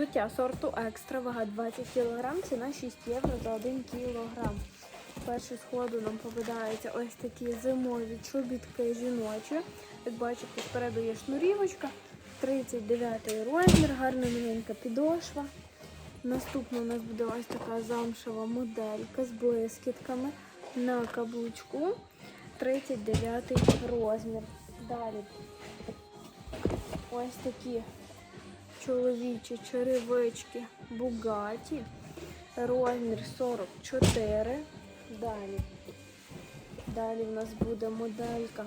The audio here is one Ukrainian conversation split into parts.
Взуття сорту екстра, вага 20 кг, ціна 6 євро за 1 кг. Перший сходу нам попадаються ось такі зимові чобітки жіночі. Як бачите, спереду є шнурівочка, 39 розмір, гарна маленька підошва. Наступна у нас буде ось така замшева моделька з блискітками на каблучку. 39 розмір. Далі ось такі чоловічі черевички Бугаті. Розмір 44. Далі. Далі в нас буде моделька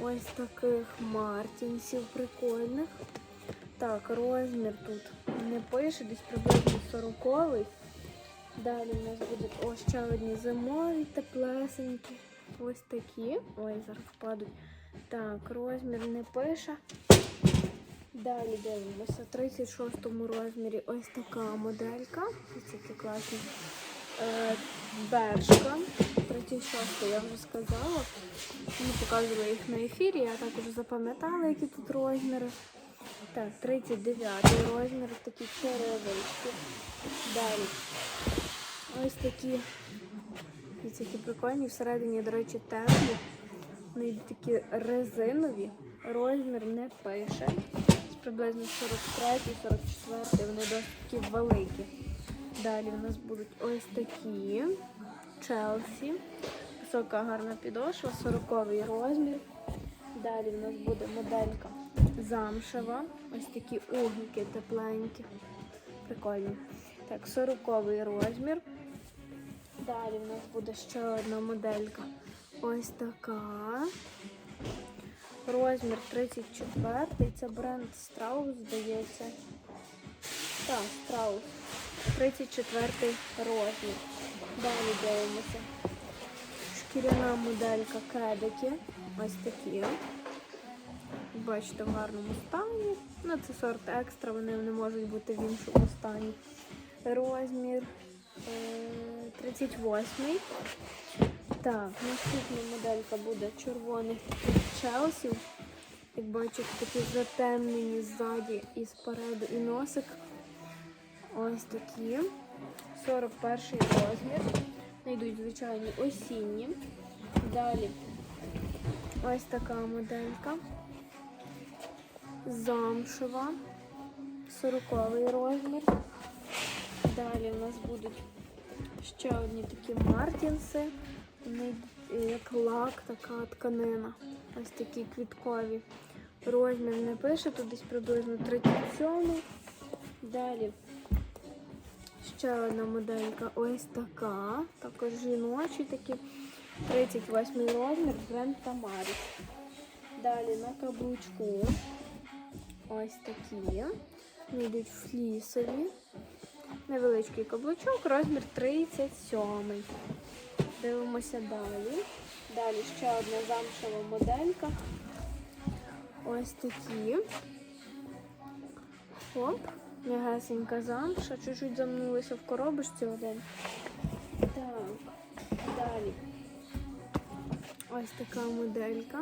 ось таких мартінсів прикольних. Так, розмір тут не пише, десь приблизно 40 Далі в нас будуть ось ще одні зимові, теплесенькі. Ось такі. Ой, зараз впадуть. Так, розмір не пише. Далі дивимося. В 36 розмірі ось така моделька. Такі класні. Е, бершка. 36 я вже сказала. Ми показували їх на ефірі, я також запам'ятала, які тут розміри. Так, 39 розмір, такі черевички. Далі. Ось такі. Ось такі прикольні. Всередині, до речі, теплі. Вони такі резинові. Розмір не пише. Приблизно 43-44, вони досить великі. Далі у нас будуть ось такі Челсі. Висока гарна підошва, 40 розмір. Далі у нас буде моделька замшева. Ось такі угіки тепленькі. Прикольні. Так, 40 розмір. Далі в нас буде ще одна моделька. Ось така. Розмір 34. Це бренд Страус, здається. Так, Страус. 34 розмір. Далі дивимося. Шкіряна моделька кедики. Ось такі. Бачите, в гарному стані. Ну, це сорт екстра, вони не можуть бути в іншому стані. Розмір е, 38. Так, наступна моделька буде червоних челсів. Як бачите, такі затемнені ззаді і спереду і носик. Ось такі. 41 розмір. Найдуть звичайні осінні. Далі ось така моделька. Замшева. 40 розмір. Далі у нас будуть ще одні такі мартінси. Вони е, як лак, така тканина. Ось такі квіткові. Розмір не пише, тут десь приблизно 37. Далі ще одна моделька ось така. Також жіночі такі. 38 розмір, бренд Тамарі. Далі на каблучку. Ось такі. Вони йдуть флісові. Невеличкий каблучок, розмір 37. Дивимося далі. Далі ще одна замшева моделька. Ось такі. Хоп, м'ягесенька замша. Чуть-чуть замнулися в коробочці один. Так, далі. Ось така моделька.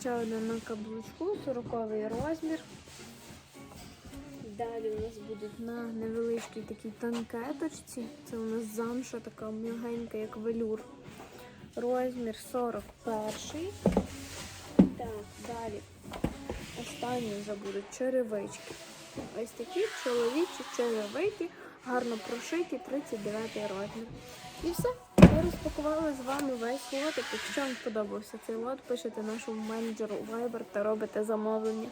Ще одна на каблучку, 40 розмір. Далі у нас будуть на невеличкій такій танкеточці. Це у нас замша така м'ягенька, як велюр. Розмір 41. Так, далі. Останні вже будуть черевички. Ось такі чоловічі черевики, гарно прошиті, 39 розмір. І все. Ми розпакували з вами весь лотик. Якщо вам сподобався цей лот, пишете нашому менеджеру Viber та робите замовлення.